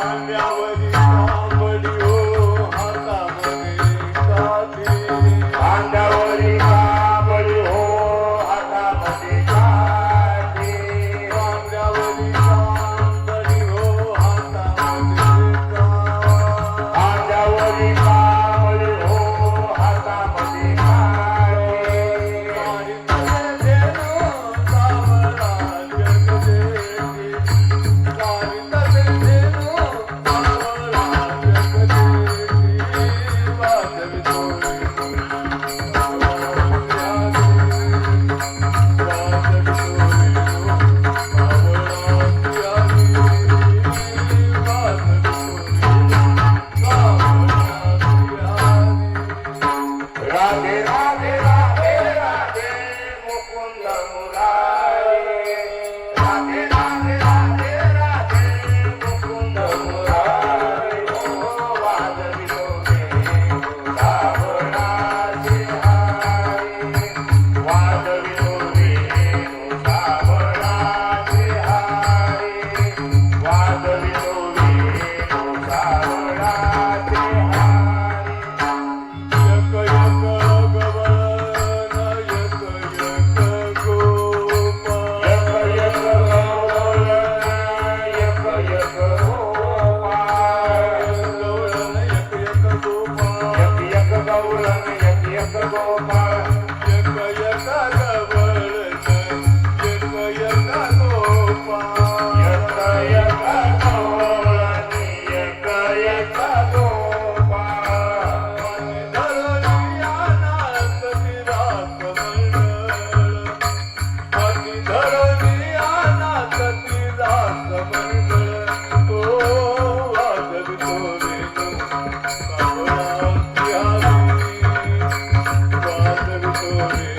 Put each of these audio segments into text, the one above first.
完了。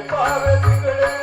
पावे तिकडे